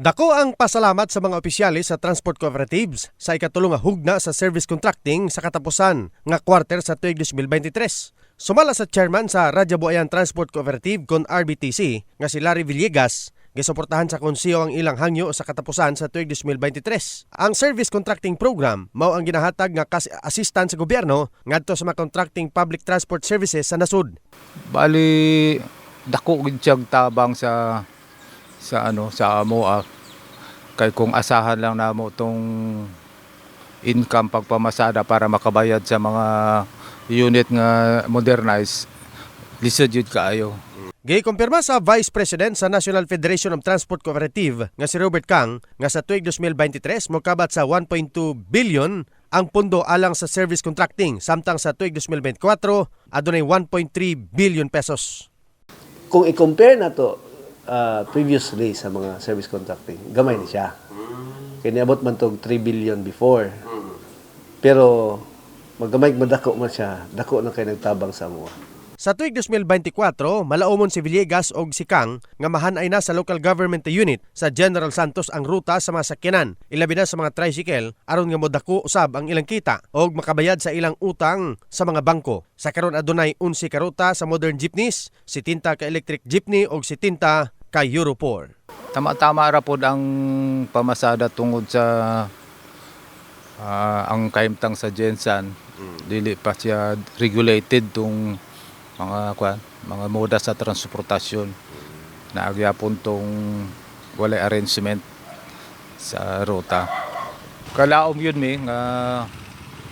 Dako ang pasalamat sa mga opisyalis sa transport cooperatives sa ikatulong hugna sa service contracting sa katapusan nga quarter sa tuig 2023. Sumala sa chairman sa Radyo Buayan Transport Cooperative kon RBTC nga si Larry Villegas, gisuportahan sa konsiyo ang ilang hangyo sa katapusan sa tuig 2023. Ang service contracting program mao ang ginahatag nga assistant sa gobyerno ngadto sa mga contracting public transport services sa nasud. Bali dako siyang tabang sa sa ano sa MOA kay kung asahan lang namo tong income pagpamasada para makabayad sa mga unit nga modernize lisod yun kaayo. Gikumpirma sa Vice President sa National Federation of Transport Cooperative nga si Robert Kang nga sa tuig 2023 mokabat sa 1.2 billion ang pundo alang sa service contracting samtang sa tuig 2024 adunay 1.3 billion pesos. kung i-compare na to Ah, uh, previously sa mga service contracting, gamay ni siya. Hmm. Kaya niabot man tog 3 billion before. Hmm. Pero magamay madako man siya, dako na kay nagtabang sa mo. Sa tuig 2024, malaumon si Villegas og si Kang nga mahan ay nasa local government unit sa General Santos ang ruta sa mga sakyanan, ilabi na sa mga tricycle aron nga modako usab ang ilang kita og makabayad sa ilang utang sa mga bangko. Sa karon adunay 11 ka ruta sa modern jeepneys, 70 ka electric jeepney og 70 kay Europol. Tama-tama ra pod ang pamasada tungod sa uh, ang kaimtang sa Jensen. Mm. Dili pa siya regulated tong mga kwan, mga moda sa transportasyon. Mm. Naagyapon tong wala arrangement sa ruta. Kalaom yun mi nga uh,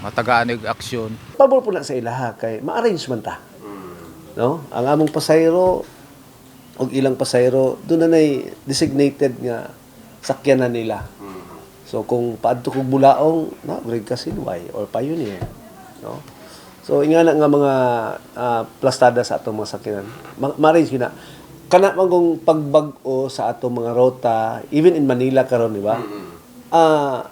mataganig aksyon. Pabor po na sa ilaha kay ma-arrange ta. Mm. No? Ang among pasayro og ilang pasayro doon na designated nga sakyanan nila. So kung paadto kog bulaong, na grade ka Silway or Pioneer, no? So ingana nga mga ah, plastada sa atong mga sakyanan. Ma- Ma-arrange na kana man kung pagbag-o sa atong mga rota, even in Manila karon, di ba? Ah,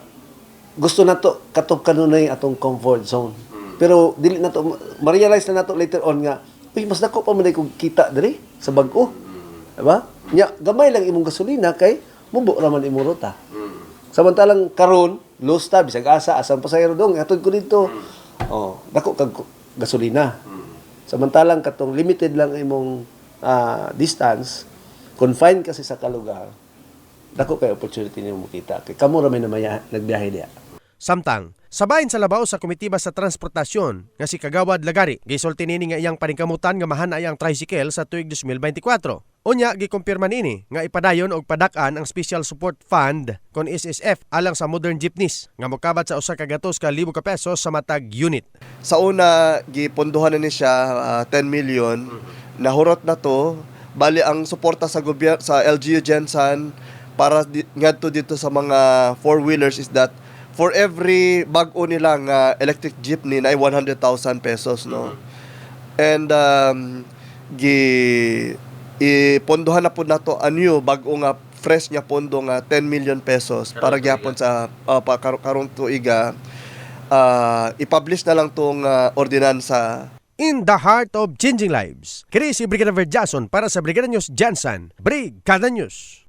gusto na to katop kanunay atong comfort zone. Pero dili na to ma-realize na nato later on nga uy mas dako pa man kog kita diri sa bag-o. Diba? Nya gamay lang imong gasolina kay mubo ra man imong ruta. Samantalang karon low star bisag asa asang pasahero dong atod ko dito. Oh, dako kag gasolina. Samantalang katong limited lang imong ah, distance, confined kasi sa kalugar, dako kay opportunity nimo makita. Kay kamo ra may namaya nagbiyahe diha. Samtang, sabayin sa labaw sa komitiba sa transportasyon nga si Kagawad Lagari, gisulti nini nga iyang paningkamutan nga mahanay ang tricycle sa tuig 2024. Unya, gikumpirma nini nga ipadayon og padakan ang Special Support Fund kon SSF alang sa modern jeepneys nga mokabat sa usa ka gatos ka libo ka pesos sa matag unit. sa una gipondohan na ni siya ah, 10 million nahurot na to bali ang suporta sa gobyerno sa LGU Gensan para di, ngadto dito sa mga four wheelers is that for every bag-o nila nga electric jeepney na ay 100,000 pesos no? And um, gi ipondohan na po nato anyo bag-o nga fresh nga pondo nga 10 million pesos para gyapon sa uh, pa, kar- karong tuiga ah, i-publish na lang tong ah, ordinansa. In the heart of changing lives, kini si Brigadier Jason para sa Brigada News Jansan, Brigada News.